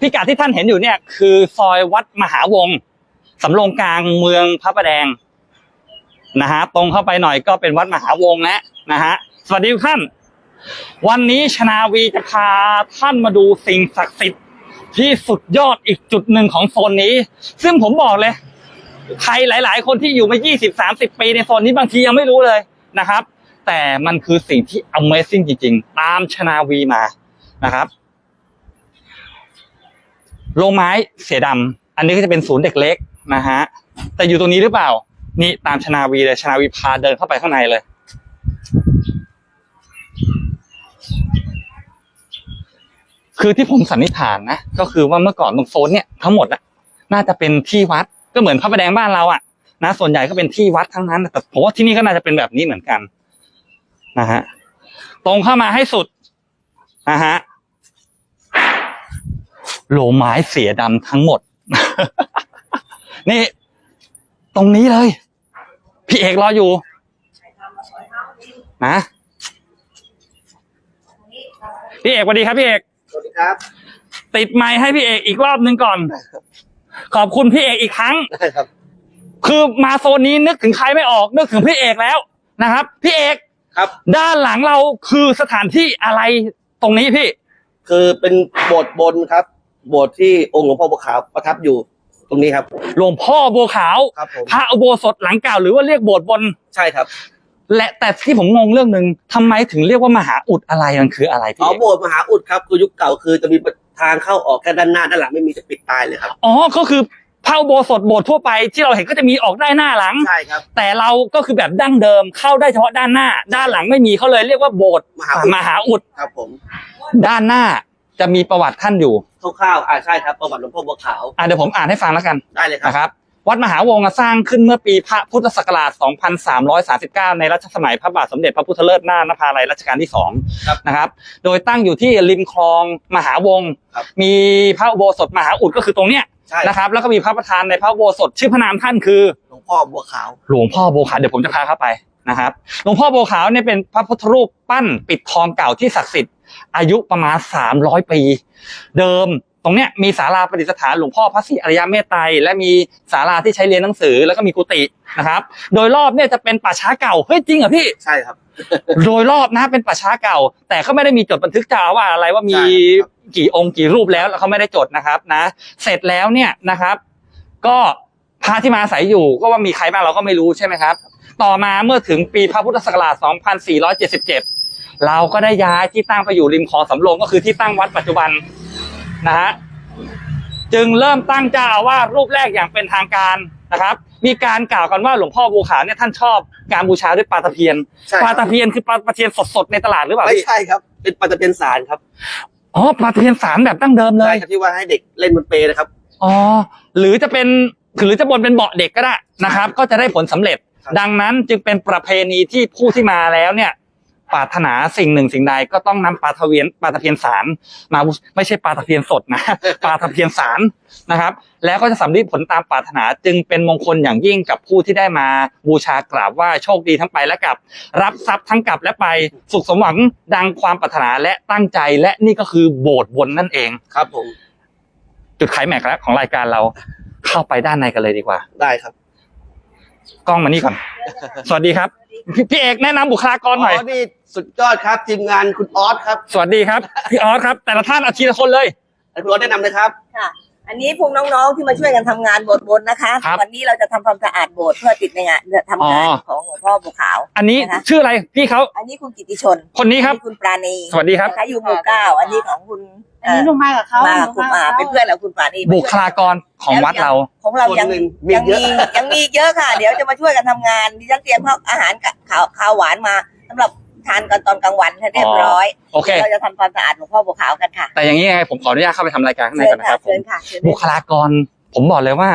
พิกัดที่ท่านเห็นอยู่เนี่ยคือซอยวัดมหาวงสำโรงกลางเมืองพระประแดงนะฮะตรงเข้าไปหน่อยก็เป็นวัดมหาวงแล้วนะฮะสวัสดีทุกท่าน วันนี้ชนาวีจะพาท่านมาดูสิ่งศักดิ์สิทธิ์ที่สุดยอดอีกจุดหนึ่งของโซนนี้ ซึ่งผมบอกเลย ใครหลาย ๆ คนที่อยู่มา 20 30 ปีในโซนนี้บางทียังไม่รู้เลยนะครับ แต่มันคือสิ่งที่ Amazing จริง ๆ ตามชนาวีมานะครับ โรงไม้เสียดำอันนี้ก็จะเป็นศูนย์เด็กเล็กนะฮะแต่อยู่ตรงนี้หรือเปล่า นี่ตามชนาวีเลยชนาวีพาเดินเข้าไปข้างในเลย คือที่ผมสันนิษฐานนะก็คือว่าเมื่อก่อนตรงโซนเนี่ยทั้งหมดอะน่าจะเป็นที่วัดก็เหมือนพระประแดงบ้านเราอะนะส่วนใหญ่ก็เป็นที่วัดทั้งนั้นแต่ผมว่าที่นี่ก็น่าจะเป็นแบบนี้เหมือนกันนะฮะตรงเข้ามาให้สุดนะฮะ โหลไม้เสียดำทั้งหมด นี่ ตรงนี้เลย พี่เอกรออยู่นะพี่เอกสวัสดีครับพี่เอกสวัสดีครับ ติดไมค์ให้พี่เอกอีกรอบหนึ่งก่อน ขอบคุณพี่เอกอีกครั้งได้ครับ คือมาโซนนี้นึกถึงใครไม่ออก นึกถึงพี่เอกแล้วนะครับ พี่เอกครับ ด้านหลังเราคือสถานที่อะไรตรงนี้พี่ คือเป็นโบสถ์บนครับ โบสถ์ที่องค์หลวงพ่อบัวขาวประทับอยู่ตรงนี้ครับ หลวงพ่อบัวขาว ครับผม พระอุโบสถหลังเก่าหรือว่าเรียกโบสถ์บน ใช่ครับและแต่ที่ผมงงเรื่องหนึ่งทำไมถึงเรียกว่ามหาอุดอะไรมันคืออะไรพี่อ๋อเอกโบสถ์มหาอุดครับคือยุคเก่าคือจะมีทางเข้าออกแค่ด้านหน้าด้านหลังไม่มีจะปิดตายเลยครับ อ๋อก็คือพระอุโบสถโบสถ์ทั่วไปที่เราเห็นก็จะมีออกได้หน้าหลัง ใช่ครับ แต่เราก็คือแบบดั้งเดิมเข้าได้เฉพาะด้านหน้า ด้านหลังไม่มีเขาเลยเรียกว่าโบสถ์มหาอุด มหาอุดครับผม ด้านหน้าจะมีประวัติท่านอยู่ คร่าวๆอ่าใช่ครับประวัติหลวงพ่อบัวขาวอะเดี๋ยวผมอ่านให้ฟังแล้วกันได้เลยครับ นะครับ วัดมหาวงศ์สร้างขึ้นเมื่อปีพระพุทธศักราช 2339 ในรัชสมัยพระบาทสมเด็จพระพุทธเลิศหน้านภาลัยรัชกาลที่สองครับนะครับ โดยตั้งอยู่ที่ริมคลองมหาวงศ์ครับ มีพระอุโบสถมหาอุดก็คือตรงเนี้ยใช่นะครับ แล้วก็มีพระประธานในพระอุโบสถชื่อพระนามท่านคือ หลวงพ่อบัวขาว หลวงพ่อโบวขาวเดี๋ยวผมจะพาเข้าไป นะครับหลวงพ่อโบวขาวเนี่ยเป็นพระพุทธรูปปั้นปิดทองเก่าที่ศักดิ์สิทธิ์อายุประมาณ 300 ปี เดิมตรงเนี้ยมีศาลาประดิษฐานหลวงพ่อพระศรีอริยเมตไตรและมีศาลาที่ใช้เรียนหนังสือแล้วก็มีกุฏินะครับ โดยรอบเนี่ยจะเป็นป่าช้าเก่าเฮ้ยจริงเหรอพี่ใช่ครับ โดยรอบนะเป็นป่าช้าเก่า แต่เขาไม่ได้มีจดบันทึกเจ้าอาว่าสอะไรว่ามีใช่ครับกี่องค์กี่รูปแล้วแล้วเขาไม่ได้จดนะครับนะ เสร็จแล้วเนี่ยนะครับ ก็พระที่มาอาศัยอยู่ก็ว่ามีใครบ้างเราก็ไม่รู้ใช่ไหมครับ ต่อมาเมื่อถึงปีพระพุทธศักราช 2477 เราก็ได้ย้ายที่ตั้งไปอยู่ริมคลองสำโรงก็คือที่ตั้งวัดปัจจุบันนะฮะจึงเริ่มตั้งเจ้าอาวาสรูปแรกอย่างเป็นทางการนะครับ มีการกล่าวกันว่าหลวงพ่อบูขาวเนี่ยท่านชอบการบูชาด้วยปลาตะเพียนใช่ปคลารับตะเพียนคือปลาตะเพียนสดๆในตลาดหรือเปล่าไม่พี่ใช่ครับ เป็นปาตะเพียนสารครับอ๋อปลาตะเพียนสารแบบดั้งเดิมเลใช่ยครับที่ว่าให้เด็กเล่นบนเปลนะครับ อ๋อหรือจะเป็นหรือจะบนเป็นเบาะเด็กก็ได้นะครับ ก็จะได้ผลสำเร็จครับ ดังนั้นจึงเป็นประเพณีที่ผู้ที่มาแล้วเนี่ยปรารถนาสิ่งหนึ่งสิ่งใดก็ต้องนำปลาตะเพียนปลาตะเพียนสารมาบูไม่ใช่ปลาตะเพียนสดนะปลาตะเพียนสารนะครับ แล้วก็จะสำเร็จผลตามปรารถนาจึงเป็นมงคลอย่างยิ่งกับผู้ที่ได้มาบูชากราบไหว่าโชคดีทั้งไปและกลับ รับทรัพย์ทั้งกลับและไปสุขสมหวังดังความปรารถนาและตั้งใจและนี่ก็คือโบสถ์บนนั่นเองครับผมจุดขายแม็กซ์แล้วของรายการเราเข้าไปด้านในกันเลยดีกว่าได้ครับ กล้องมานี่ก่อน สวัสดีครับพี่พี่เอกแนะนำบุคลากรหน่อยนี่สุดยอดครับทีมงานคุณออสครับสวัสดีครับ พี่ออสครับ แต่ละท่านเอาทีละคนเลย ให้คุณออสแนะนำเลยครับ ค่ะ อันนี้พวกน้องๆที่มาช่วยกันทำงานโบสถ์บนนะคะ ครับวันนี้เราจะทำความสะอาดโบสถ์เพื่อติดในงานทำงานอ๋อ ของหลวงพ่อบุขาว อันนี้นะคะ ชื่ออะไรพี่เขาอันนี้คุณกิติชนคนนี้ครับ อัคุณปราณีสวัสดีครับ นะคะอยู่หมู่เก้าอันนี้ของคุณ อันนี้หนูมากับเขามาหกับนูคุณมามากับเป็นเขาเพื่อนเราคุณปราณีบุคลากรของวัดเรา ของเรายังคนหนึ่งมียังเยมีอะยังมีอีกเยอะค่ะ เดี๋ยวจะมาช่วยกันทำงานดิฉันเตรียมข้าวอาหารกับข้าวข้าวหวานมาสำหรับทานกันตอนกลางวันให้เรียบร้อยโอเคเราจะทำความสะอาดหลวงพ่อบุขาวกันค่ะ แต่อย่างนี้ไงผมขออนุญาตเข้าไปทำรายการข้างในเชิก่อญนนะคค่ะรับผเชิมญค่ะเชิญบุคลากร ผมบอกเลยว่า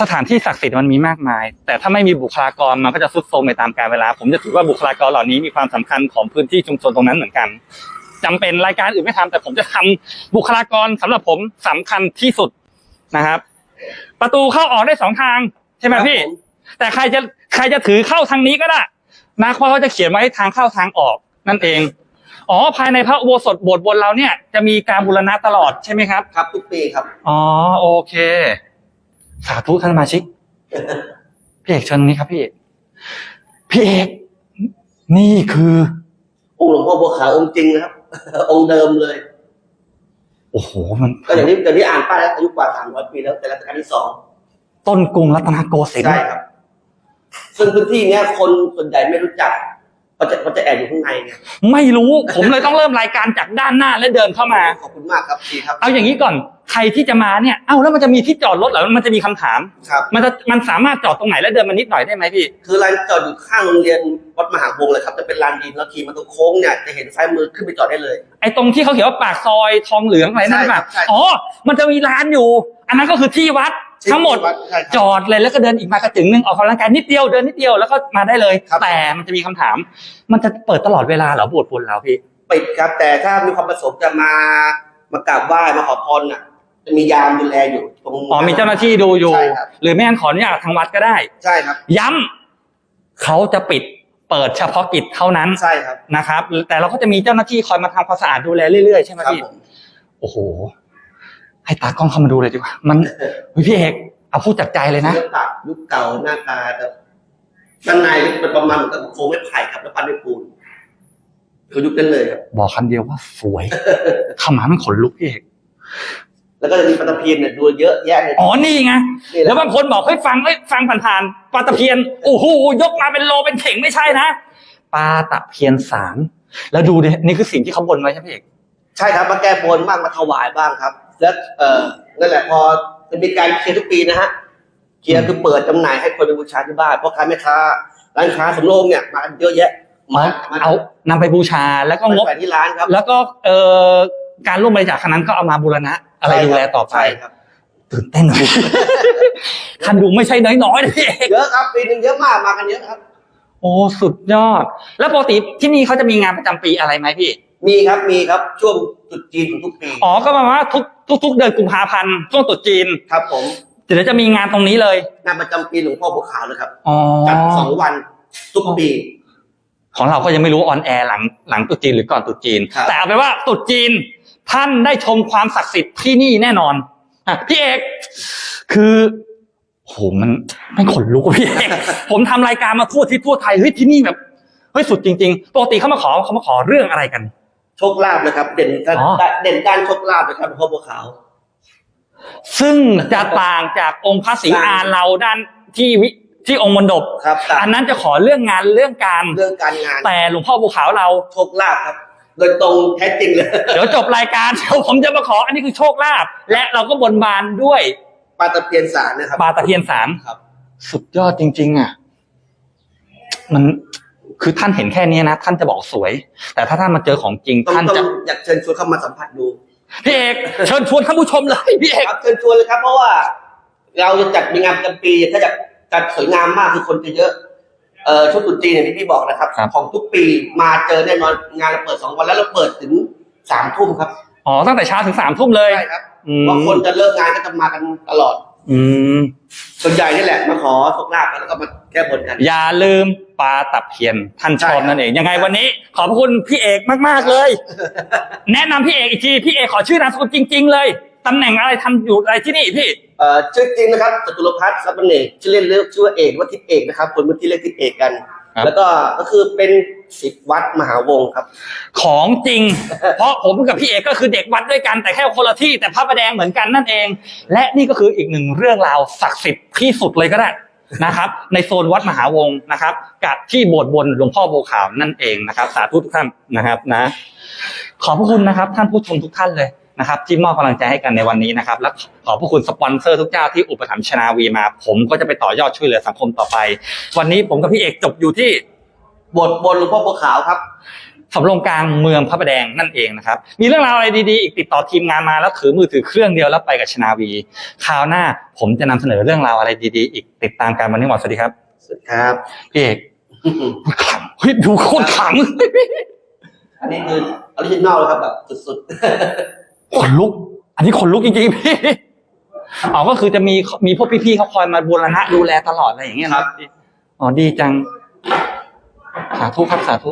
สถานที่ศักดิ์สิทธิ์มันมีมากมาย แต่ถ้าไม่มีบุคลากรมันก็จะทรุดโทรมไปตามกาลเวลา ผมจะถือว่าบุคลากรเหล่านี้มีความสำคัญของพื้นที่ชุมชนตรงนั้นเหมือนกัน จำเป็นรายการอื่นไม่ทำแต่ผมจะทำบุคลากรสำหรับผมสำคัญที่สุดนะครับ ประตูเข้าออกได้สองทางใช่ไหมพี่ครับผมแต่ใครจะใครจะถือเข้าทางนี้ก็ได้นะเพราะเขาจะเขียนไว้ทางเข้าทางออกนั่นเองอ๋อภายในพระอุโบสถโบสถ์บนเราเนี่ยจะมีการบูรณะตลอดใช่ไหมครับครับทุกปีครับอ๋อโอเค สาธุท่านสมาชิกพี่เอกเชิญตรงนี้ครับพี่เอกพี่เอกนี่คือองค์หลวงพ่อบัวขาวองค์จริงนะครับ องค์เดิมเลย โอ้โหมันก็อย่างที่อย่างที่อ่านป้ายแล้วอายุกว่าสามร้อยปีแล้วแต่รัชกาลที่สองต้นกรุงรัตนโกสินทใช่ร์ครับ ซึ่งพื้นที่เนี้ยคนส่วนใหญ่ไม่รู้จัก เขาจะเขาจะแอบอยู่ข้างในไงไม่รู้ผมเลยต้องเริ่มรายการจากด้านหน้าและเดินเข้ามา ขอบคุณมากครับพี่ครับ เอาอย่างนี้ก่อนใครที่จะมาเนี่ยเอ้าแล้วมันจะมีที่จอดรถเหรอมันจะมีคำถาม ครับ มันจะมันสามารถจอดตรงไหนแล้วเดินมานิดหน่อยได้ไหมพี่ คือลานจอดอยู่ข้างโรงเรียนวัดมหาวงศ์เลยครับจะเป็นลานดินแล้วขี่มาตรงโค้งเนี่ยจะเห็นซ้ายมือขึ้นไปจอดได้เลย ไอ้ตรงที่เขาเขียนว่าปากซอยทองเหลืองอะไรนั่นใช่ครัป่ะบใช่ อ๋อมันจะมีร้านอยู่ อันนั้นก็คือที่วัด ทั้งหมดใช่ครับ จอดเลยแล้วก็เดินอีกมากระจึงหนึงออกกำลังกายนิดเดียวเดินนิดเดียวแล้วก็มาได้เลย ครับ แต่มันจะมีคำถาม มันจะเปิดตลอดเวลาเหรอโบสถ์บนเราพี่ ปิดครับ แต่ถ้ามีความประสงค์จะมามากราบไหว้มาขอพรน่ะ จะมียามดูแลอยู่ตรง อ๋อมีเจ้าหน้าที่ดูอยู่ ใช่ครับ หรือไม่งั้นขออนุญาตทางวัดก็ได้ ใช่ครับ ย้ำเขาจะปิดเปิดเฉพาะกิจเท่านั้นใช่ครับนะครับ แต่เราก็จะมีเจ้าหน้าที่คอยมาทำความสะอาดดูแลเรื่อยๆใช่ไหมครับพี่ผมโอ้โห ให้ตากล้องเข้ามาดูเลยดีกว่า มันเฮ้ยพี่เอกเอาพูดจากใจเลยนะเรื่องตัดยุคเก่าหน้าตาแบบด้านในเป็นประมาณเหมือนกับโครงไม้ไผ่ครับแล้วปั้นด้วยปูนคือยุคนั้นเลยครับ บอกคำเดียวว่าสวยเข้ามามันขนลุกพี่เอกแล้วก็จะมีปลาตะเพียนเนี่ยดูเยอะแยะเลยอ๋อนี่ไงนี่แหแล้วละบางคนบอกให้ยฟังให้ยฟังผ่านๆปลาตะเพียนโอ้โหยกมาเป็นโลเป็นเข่งไม่ใช่นะปลาตะเพียนสามแล้วดูดินี่คือสิ่งที่เขาบนไว้ใช่ไหมพี่เอก ใช่ครับมาแก้บนบ้างมาถวายบ้างครับ แล้วเออนั่นแหละพอจะมีการเคลียร์ทุกปีนะฮะเคลียร์คือเปิดจำหน่ายให้คนไปบูชาที่บ้านพ่อค้าแม่ค้าร้านค้าสำโรงเนี่ยมากันเยอะแยะมามาเอานำไปบูชาแล้วก็งบไปที่ร้านครับ แล้วก็เอ่อการร่วมบริจาคครั้งนั้นก็เอามาบูรณะ อะไรดูแลต่อไปใช่ครับตื่นเต้นเลยท่านดูไม่ใช่น้อยๆนะพี่เอกเยอะครับปีหนึ่งเยอะมากมากันเยอะครับ โอ้สุดยอด แล้วปกติที่นี่เขาจะมีงานประจำปีอะไรไหมพี่ มีครับมีครับช่วงตรุษจีนของทุกปี อ๋อก็หมายความว่าทุก ทุกทุกเดือนกุมภาพันธ์ช่วงตรุษจีนครับผมเดี๋ยวจะมีงานตรงนี้เลยงานประจำปีหลวงพ่อบัวขาวเลยครับอ๋อจัดสองวันทุกปี ของเราก็ยังไม่รู้ออนแอร์หลังหลังตรุษจีนหรือก่อนตรุษจีน ครับ แต่เอาไปนว่าตรุษจีนท่านได้ชมความศักดิ์สิทธิ์ที่นี่แน่นอนอะพี่เอกคือโหมันไม่ขนลุกอะพี่เอก ผมทำรายการมาทั่วที่ทั่วไทยเฮ้ยที่นี่แบบเฮ้ยสุดจริง ๆ ปกติเขามาขอเขามาขอเรื่องอะไรกัน โชคลาภนะครับ เด่นด้านอ๋อ เด่นด้านโชคลาภนะครับหลวงพ่อบัวขาว ซึ่งจะต่างจากองค์พระศรีอานเราด้านที่วิที่องค์มณฑปครับแต่อันนั้นจะขอเรื่องงานเรื่องการ เรื่องการงานแต่หลวงพ่อภูเขาเรา โชคลาภครับ โดยตรงแท้จริงเลย เดี๋ยวจบรายการ เดี๋ยวผมจะมาขออันนี้คือโชคลาภและเราก็บนบานด้วยปลาตะเพียนสารนะครับ ปลาตะเพียนสามครับ สุดยอดจริง ๆ อะ มัน คือท่านเห็นแค่นี้นะ ท่านจะบอกสวย แต่ถ้าท่านมาเจอของจริงต้องท่านต้อจะงอยากเชิญชวนเข้ามาสัมผัสดูพี่เอกเชิญชวนท่านผู้ชมเลยพี่เอกครับเชิญชวนเลยครับ เพราะว่า เราจะจัดมีงานประจำปีถ้าจะจัดสวยงามมากคือคนจะเยอะเอ่อชุดตรุษจีนอย่างที่พี่บอกนะครับ ของทุกปีมาเจอแน่นอนงานเราเปิดสองวันแล้วเราเปิดถึงสามทุ่มครับอ๋อตั้งแต่เช้าถึงสามทุ่มเลยใช่ครับอืบางมคนจะเลิกงานก็จะมากันตลอด อืม ส่วนใหญ่นี่แหละมาขอโชคลาภกันแล้วก็มาแก้บนกัน อย่าลืมปลาตับเพียนท่านชใช่อบครับนั่นเอง ยังไงวันนี้ ขอบพระคุณพี่เอกมาก ๆ เลย แนะนำพี่เอกอีกที พี่เอกขอชื่อนามสกุลจริง ๆ เลยตำแหน่งอะไรทำอยู่อะไรที่นี่พี่ เอ่อชื่อจริงนะครับจตุรพัฒน์ทรัพย์บันเอกชื่อเล่นเรียกชื่อว่าเอกว่าทิศเอกนะครับคนพื้นที่เรียกทิศเอกกัน ครับ แล้วก็ก็คือเป็นศิษย์วัดมหาวงศ์ครับ ของจริง เพราะผมกับพี่เอกก็คือเด็กวัดด้วยกันแต่แค่คนละที่แต่พระประแดงเหมือนกันนั่นเอง และนี่ก็คืออีกหนึ่งเรื่องราวศักดิ์สิทธิ์ที่สุดเลยก็ได้นะครับ ในโซนวัดมหาวงศ์นะครับ กับที่โบสถ์บนหลวงพ่อโบวขาวนั่นเองนะครับ สาธุทุกท่านนะครับนะ ขอบพระคุณนะครับ ท่านผู้ชมทุกท่านเลย นะครับที่มอบกำลังใจให้กันในวันนี้นะครับ และขอบพระคุณสปอนเซอร์ทุกเจ้าที่อุปถัมภ์ชนาวีมา ผมก็จะไปต่อยอดช่วยเหลือสังคมต่อไป วันนี้ผมกับพี่เอกจบอยู่ที่บทบนหลวงพ่อบัวขาวครับสำโรงกลางเมืองพระประแดงนั่นเองนะครับ มีเรื่องราวอะไรดีๆ อีกติดต่อทีมงานมาแล้วถือมือถือเครื่องเดียวแล้วไปกับชนาวี คราวหน้าผมจะนำเสนอเรื่องราวอะไรดีๆ อีกติดตามการวันนี้หมดสวัสดีครับสวัสดีครับพี่เอกขำเฮ้ยดูโคตรขอันนี้คือออริจินอลเลยครับแบบสุดำ ขนลุก อันนี้ขนลุกจริงๆพี่อ๋อก็คือจะมีมีพวกพี่ๆเขาคอยมาบูรณะดูแลตลอดอะไรอย่างเงี้ยนะครับอ๋อดีจัง สาธุครับสาธุ